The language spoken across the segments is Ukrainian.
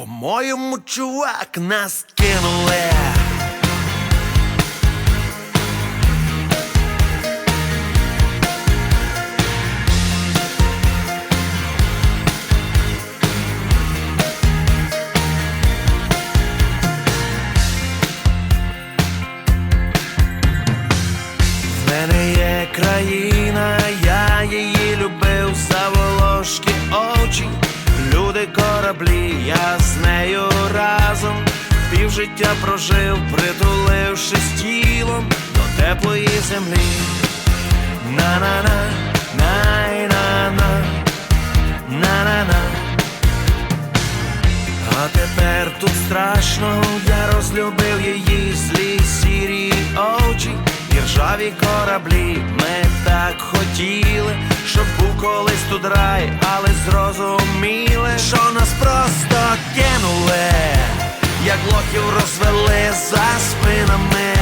По-моєму, чувак, нас кинули. Країна, я її любив за волошки очі, люди кораблі, я з нею разом півжиття прожив, притулившись тілом до теплої землі. На-на-на, най-на-на, на-на-на. А тепер тут страшно, я розлюбив її злі сірі очі, і ржаві кораблі. Ми так хотіли, колись тут рай, але зрозуміли, що нас просто кинули, як лохів розвели за спинами,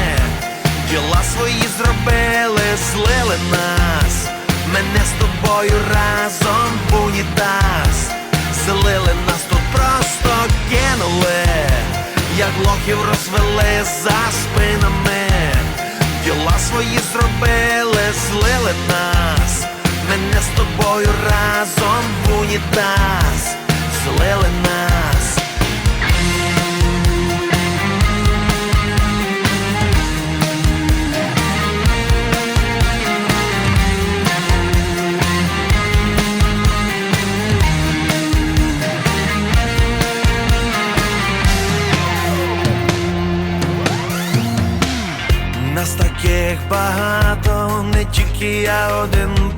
діла свої зробили, злили нас, мене з тобою разом в. Злили нас тут просто кинули, як лохів розвели за спинами, діла свої зробили, злили нас, мене з тобою разом в унітаз, злили нас. Нас таких багато, не тільки я один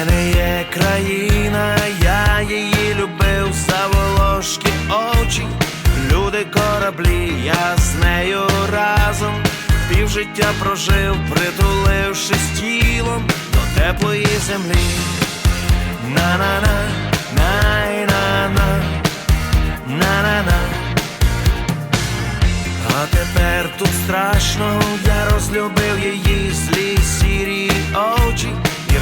мене є країна, я її любив за волошки очі, люди кораблі, я з нею разом півжиття прожив, притулившись тілом до теплої землі. На-на-на, най-на-на, на-на-на. А тепер тут страшно, я розлюбив її злі сірі очі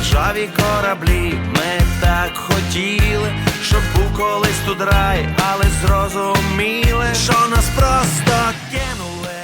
Ржаві кораблі, ми так хотіли, щоб був колись тут рай, але зрозуміли, що нас просто кинули.